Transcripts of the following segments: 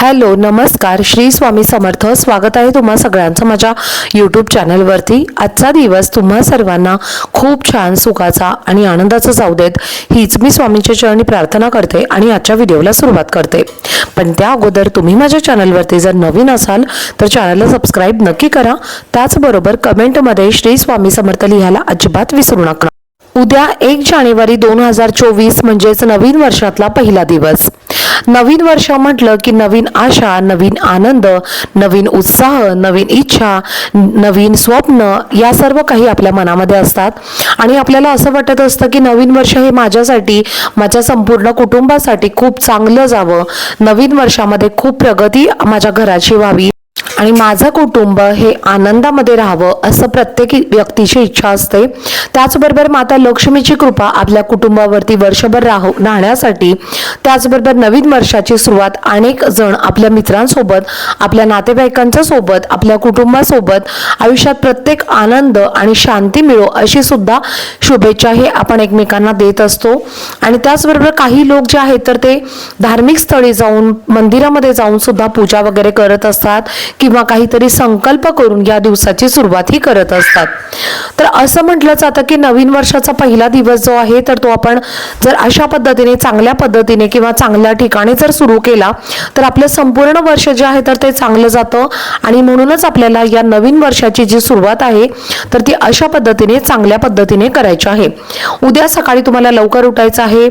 Hello नमस्कार. श्री स्वामी समर्थ. स्वागत आहे तुम्हा सगळ्यांचं माझ्या यूट्यूब चॅनलवरती आजचा दिवस तुम्हा सर्वांना खूप छान सुखाचा आणि आनंदाचा जाऊ देत. हीच मी स्वामींच्या चरणी प्रार्थना करते आणि आजच्या व्हिडिओला सुरुवात करते. पण त्या अगोदर तुम्ही माझ्या चॅनलवरती जर नवीन असाल तर चॅनलला सबस्क्राईब नक्की करा. त्याचबरोबर कमेंटमध्ये श्री स्वामी समर्थ लिहायला अजिबात विसरू नका. उद्या एक जानेवारी दोन हजार चोवीस म्हणजेच नवीन वर्षातला पहिला दिवस. नवीन वर्ष म्हटलं की नवीन आशा नवीन आनंद नवीन उत्साह नवीन इच्छा नवीन स्वप्न या सर्व काही आपल्या मनामध्ये असतात. आणि आपल्याला असं वाटत असतं की नवीन वर्ष हे माझ्यासाठी माझ्या संपूर्ण कुटुंबासाठी खूप चांगलं जावं. नवीन वर्षामध्ये खूप प्रगती माझ्या घराची व्हावी. आणि माझं कुटुंब हे आनंदामध्ये राहावं असं प्रत्येक व्यक्तीची इच्छा असते. त्याचबरोबर माता लक्ष्मीची कृपा आपल्या कुटुंबावरती वर्षभर राह राहण्यासाठी त्याचबरोबर नवीन वर्षाची सुरुवात अनेक जण आपल्या मित्रांसोबत आपल्या नातेवाईकांच्या सोबत आपल्या कुटुंबासोबत आयुष्यात प्रत्येक आनंद आणि शांती मिळो अशी सुद्धा शुभेच्छा हे आपण एकमेकांना देत असतो. आणि त्याचबरोबर काही लोक जे आहेत तर ते धार्मिक स्थळी जाऊन मंदिरामध्ये जाऊन सुद्धा पूजा वगैरे करत असतात किंवा काहीतरी संकल्प करून या दिवसाची सुरुवात ही करत असतात. तर असं म्हटलं जातं की नवीन वर्षाचा पहिला दिवस जो आहे तर तो आपण जर अशा पद्धतीने चांगल्या पद्धतीने किंवा चांगल्या ठिकाणी जर सुरू केला तर आपलं संपूर्ण वर्ष जे आहे तर ते चांगलं जातं. आणि म्हणूनच आपल्याला या नवीन वर्षाची जी सुरुवात आहे तर ती अशा पद्धतीने चांगल्या पद्धतीने करायची आहे. उद्या सकाळी तुम्हाला लवकर उठायचं आहे.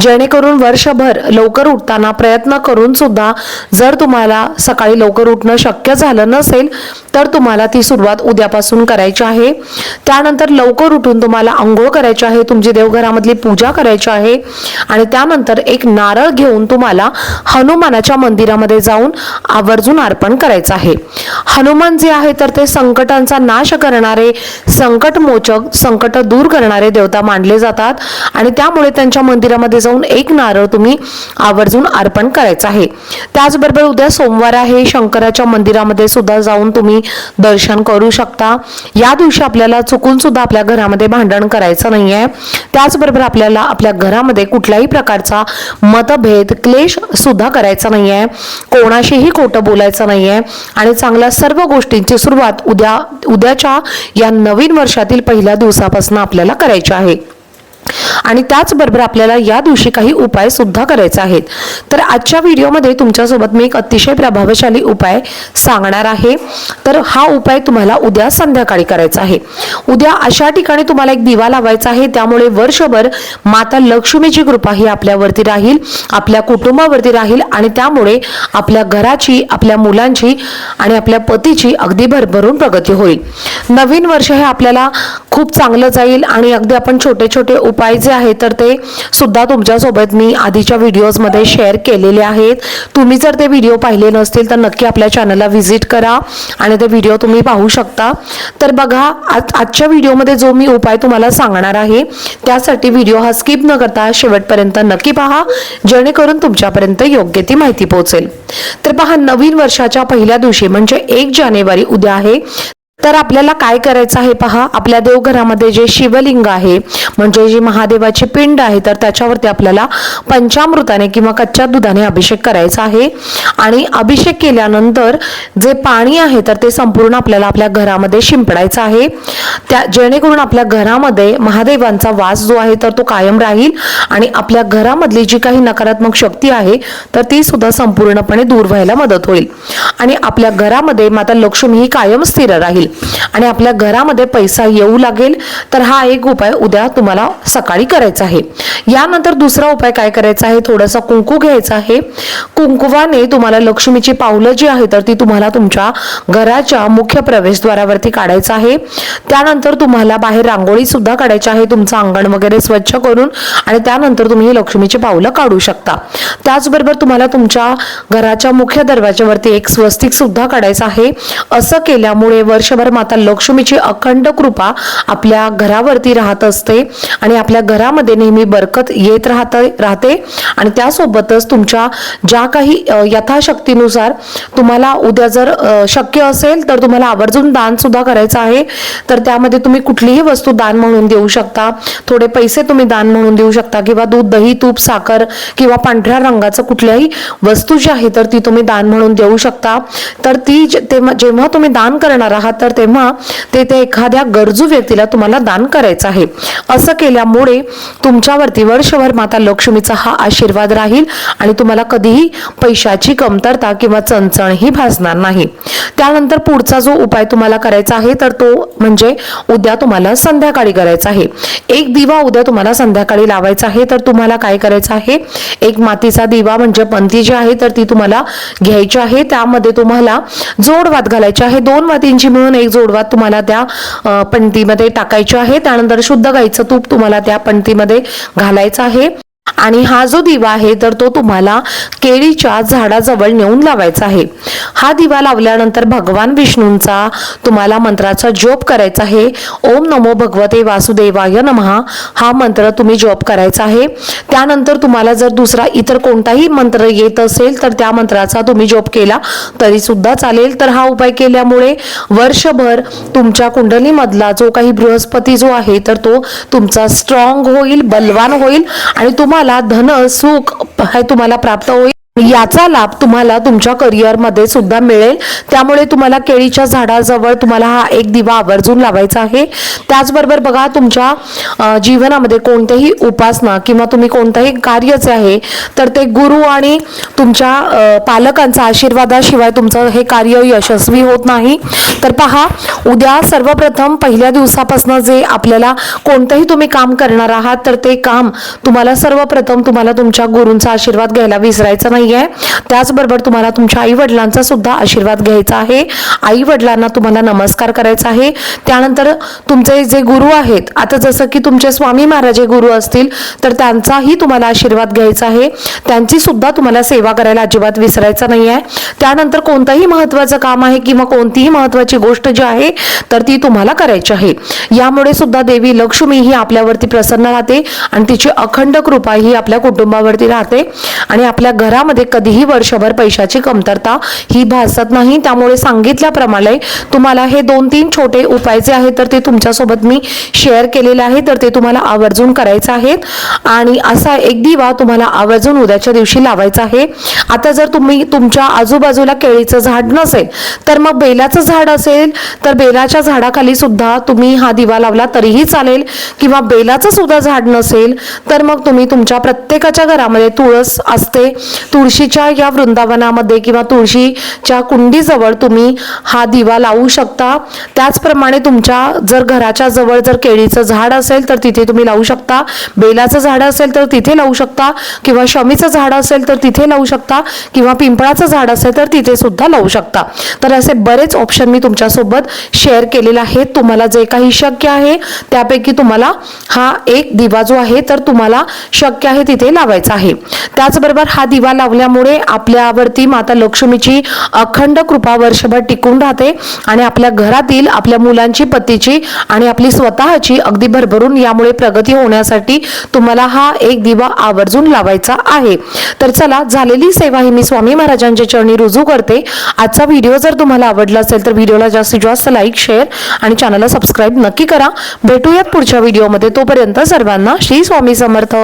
जेणेकरून वर्षभर लवकर उठताना प्रयत्न करून सुद्धा जर तुम्हाला सकाळी लवकर उठणं शक्य झालं नसेल तर तुम्हाला ती सुरुवात उद्यापासून करायची आहे. त्यानंतर लवकर उठून तुम्हाला आंघोळ करायची आहे तुमची देवघरामधली पूजा करायची आहे आणि त्यानंतर एक नारळ घेऊन तुम्हाला हनुमानाच्या मंदिरामध्ये जाऊन आवर्जून अर्पण करायचं आहे. हनुमान जे आहे तर ते संकटांचा नाश करणारे संकटमोचक संकट दूर करणारे देवता मानले जातात आणि त्यामुळे त्यांच्या मंदिरामध्ये जाऊन एक नारळ तुम्ही आवर्जून अर्पण करायचं आहे. त्याचबरोबर उद्या सोमवार आहे शंकराच्या मंदिरामध्ये सुद्धा जाऊन तुम्ही दर्शन करू शकता. या दिवशी आपल्याला चुक चुकून सुद्धा आपल्या घरामध्ये भांडण करायचं नाही आहे त्याचबरोबर आपल्याला आपल्या घरामध्ये कुठल्याही प्रकारचा मतभेद क्लेश सुद्धा करायचा आहे कोणाशीही खोटं बोलायचं नाही आहे आणि चांगल्या सर्व गोष्टींची सुरुवात उद्या उद्याच्या या नवीन वर्षातील पहिल्या दिवसापासून आपल्याला करायची आहे. आणि त्याचबरोबर आपल्याला या दिवशी काही उपाय सुद्धा करायचे आहेत. तर आजच्या व्हिडिओमध्ये तुमच्यासोबत मी एक अतिशय प्रभावशाली उपाय सांगणार आहे. तर हा उपाय तुम्हाला उद्या संध्याकाळी करायचा आहे. उद्या अशा ठिकाणी तुम्हाला एक दिवा लावायचा आहे. त्यामुळे वर्षभर माता लक्ष्मीची कृपा ही आपल्यावरती राहील आपल्या कुटुंबावरती राहील आणि त्यामुळे आपल्या घराची आपल्या मुलांची आणि आपल्या पतीची अगदी भरभरून प्रगती होईल. नवीन वर्ष हे आपल्याला खूप चांगलं जाईल आणि अगदी आपण छोटे छोटे उपाय जे आहेत तर ते सुद्धा तुमच्यासोबत मी आधीच्या व्हिडिओजमध्ये शेअर केलेले आहेत. तुम्ही जर ते व्हिडिओ पाहिले नसतील तर नक्की आपल्या चॅनलला व्हिजिट करा आणि ते व्हिडिओ तुम्ही पाहू शकता. तर बघा आज आजच्या व्हिडिओमध्ये जो मी उपाय तुम्हाला सांगणार आहे त्यासाठी व्हिडिओ हा स्किप न करता शेवटपर्यंत नक्की पहा जेणेकरून तुमच्यापर्यंत योग्य ती माहिती पोहोचेल. तर पहा नवीन वर्षाच्या पहिल्या दिवशी म्हणजे एक जानेवारी उद्या आहे. तर आपल्याला काय करायचं आहे पहा? आपल्या देवघरामध्ये जे शिवलिंग आहे म्हणजे जी महादेवाची पिंड आहे तर त्याच्यावरती आपल्याला पंचामृताने किंवा कच्च्या दुधाने अभिषेक करायचा आहे. आणि अभिषेक केल्यानंतर जे पाणी आहे तर ते संपूर्ण आपल्याला आपल्या घरामध्ये शिंपडायचं आहे. त्या जेणेकरून आपल्या घरामध्ये महादेवांचा वास जो आहे तर तो कायम राहील आणि आपल्या घरामधली जी काही नकारात्मक शक्ती आहे तर ती सुद्धा संपूर्णपणे दूर व्हायला मदत होईल. आणि आपल्या घरामध्ये माता लक्ष्मी ही कायम स्थिर राहील. आणि आपल्या घरामध्ये पैसा येऊ लागेल तर हा एक उपाय उद्या तुम्हाला सकाळी करायचा आहे. यानंतर दुसरा उपाय काय करायचा आहे? थोडासा कुंकू घ्यायचा आहे. कुंकुवाने तुम्हाला लक्ष्मीची पावलं जी आहे तर ती तुम्हाला तुमच्या घराच्या मुख्य प्रवेशद्वारावरती काढायचं आहे. त्यानंतर तुम्हाला बाहेर रांगोळी सुद्धा काढायची आहे तुमचं अंगण वगैरे स्वच्छ करून आणि त्यानंतर तुम्ही ही लक्ष्मीची पावलं काढू शकता. त्याचबरोबर तुम्हाला तुमच्या घराच्या मुख्य दरवाज्यावरती एक स्वस्तिक सुद्धा काढायचं आहे. असं केल्यामुळे वर्षभर माता लक्ष्मीची अखंड कृपा आपल्या घरावरती राहत असते आणि आपल्या घरामध्ये नेहमी बरकत येत राहत राहते. आणि त्यासोबतच तुमच्या ज्या काही यथाशक्तीनुसार तुम्हाला उद्या जर शक्य असेल तर तुम्हाला आवर्जून दान सुद्धा करायचं आहे. तर त्यामध्ये तुम्ही कुठलीही वस्तू दान म्हणून देऊ शकता. थोडे पैसे तुम्ही दान म्हणून देऊ शकता किंवा दूध दही तूप साखर किंवा पांढऱ्या रंगाचं कुठल्याही वस्तू जी आहे तर ती तुम्ही दान म्हणून देऊ शकता. तर ती जे- जेव्हा तुम्ही दान करणार आहात तर तेव्हा ते ते एखाद्या गरजू व्यक्तीला तुम्हाला दान करायचं आहे. असं केल्यामुळे तुमच्यावरती वर्षभर माता लक्ष्मीचा हा आशीर्वाद राहील आणि तुम्हाला कधीही पैशाची कमतरता किंवा चणचणही भासणार नाही. त्यानंतर पुढचा जो उपाय तुम्हाला करायचा आहे तर तो म्हणजे उद्या तुम्हाला संध्याकाळी करायचा आहे. एक दिवा उद्या तुम्हाला संध्याकाळी लावायचा आहे तर तुम्हाला काय करायचं आहे? एक मातीचा दिवा म्हणजे पंथी जी आहे तर ती तुम्हाला घ्यायची आहे. त्यामध्ये तुम्हाला जोडवात घालायची आहे. दोन मातींची मिळून एक जोडवात तुम्हाला त्या पणतीमध्ये टाकायच्या आहे. त्यानंतर शुद्ध गाईचं तूप तुम्हाला त्या पणतीमध्ये घालायचं आहे. आणि हा जो दिवा आहे तर तो तुम्हाला केळीच्या झाडाजवळ नेऊन लावायचा आहे. हा दिवा लावल्यानंतर भगवान विष्णूंचा तुम्हाला मंत्राचा जप करायचा आहे. ओम नमो भगवते वासुदेवाय नमहा हा मंत्र तुम्ही जप करायचा आहे. त्यानंतर तुम्हाला जर दुसरा इतर कोणताही मंत्र येत असेल तर त्या मंत्राचा तुम्ही जप केला तरी सुद्धा चालेल. तर हा उपाय केल्यामुळे वर्षभर तुमच्या कुंडलीमधला जो काही बृहस्पती जो आहे तर तो तुमचा स्ट्रॉंग होईल बलवान होईल आणि तुम्हाला धन सुख हे तुम्हाला प्राप्त होईल. याचा लाभ तुम्हाला तुमच्या करिअरमध्ये सुद्धा मिळेल. त्यामुळे तुम्हाला केळीच्या झाडाजवळ तुम्हाला हा एक दिवा आवर्जून लावायचा आहे. त्याचबरोबर बघा तुमच्या जीवनामध्ये कोणतेही उपासना किंवा तुम्ही कोणतंही कार्य जे आहे तर ते गुरु आणि तुमच्या पालकांचा आशीर्वादाशिवाय तुमचं हे कार्य यशस्वी होत नाही. तर पहा उद्या सर्वप्रथम पहिल्या दिवसापासून जे आपल्याला कोणतंही तुम्ही काम करणार आहात तर ते काम तुम्हाला सर्वप्रथम तुम्हाला तुमच्या गुरूंचा आशीर्वाद घ्यायला विसरायचं नाहीये. त्याचबरोबर तुम्हाला तुमच्या आई वडिलांचा सुद्धा आशीर्वाद घ्यायचा आहे. आई वडिलांना तुम्हाला नमस्कार करायचा आहे. त्यानंतर तुमचे जे गुरु आहेत आता जसं की तुमचे स्वामी महाराज हे गुरु असतील तर त्यांचाही तुम्हाला आशीर्वाद घ्यायचा आहे. त्यांची सुद्धा तुम्हाला सेवा करायला अजिबात विसरायचं नाही आहे त्यानंतर कोणतंही महत्वाचं काम आहे किंवा कोणतीही महत्वाची गोष्ट जी आहे तर ती तुम्हाला करायची आहे. यामुळे सुद्धा देवी लक्ष्मी ही आपल्यावरती प्रसन्न राहते आणि तिची अखंड कृपा ही आपल्या कुटुंबावरती राहते आणि आपल्या घरामध्ये कधीही वर्षभर पैशाची कमतरता ही भासत नाही. त्यामुळे सांगितल्याप्रमाणे तुम्हाला हे दोन तीन छोटे उपाय जे आहेत तर ते तुमच्यासोबत मी शेअर केलेले आहे तर ते तुम्हाला आवर्जून करायचं आहे आणि असा एक दिवा तुम्हाला आवर्जून उद्याच्या दिवशी लावायचा आहे. आता जर तुम्ही तुमच्या आजूबाजूला केळीचं झाड नसेल तर मग बेलाचं झाड असेल तर बेलाच्या झाडाखाली सुद्धा तुम्ही हा दिवा लावला तरीही चालेल. किंवा बेलाचं सुद्धा झाड नसेल तर मग तुम्ही तुमच्या प्रत्येकाच्या घरामध्ये तुळस असते. तुळशीच्या या वृंदावनामध्ये किंवा तुळशीच्या कुंडीजवळ तुम्ही हा दिवा लावू शकता. त्याचप्रमाणे तुमच्या जर घराच्या जवळ जर केळीचं झाड असेल तर तिथे तुम्ही लावू शकता. बेलाचं झाड असेल तर तिथे लावू शकता. किंवा शमीचं झाड असेल तर तिथे लावू शकता. किंवा पिंपळाचं झाड असेल तर तिथे सुद्धा लावू शकता. तर असे बरेच ऑप्शन मी तुमच्यासोबत शेअर केलेले आहेत. तुम्हाला जे काही शक्य आहे त्यापैकी तुम्हाला हा एक दिवा जो आहे तर तुम्हाला शक्य आहे तिथे लावायचा आहे. त्याचबरोबर हा दिवा लावल्यामुळे आपल्यावरती माता लक्ष्मीची अखंड कृपा वर्षभर टिकून राहते आणि आपल्या घरातील आपल्या मुलांची पतीची आणि आपली स्वतःची अगदी भरभरून यामुळे प्रगती होण्यासाठी तुम्हाला हा एक दिवा आवर्जून लावायचा आहे. तर चला झालेली सेवा ही मी स्वामी महाराजांच्या चरणी रुजू करते. आजचा व्हिडिओ जर तुम्हाला आवडला असेल तर व्हिडिओला जास्तीत जास्त लाईक शेअर आणि चॅनलला सबस्क्राईब नक्की करा. भेटूयात पुढच्या व्हिडिओमध्ये. तोपर्यंत सर्वांना श्री स्वामी समर्थ.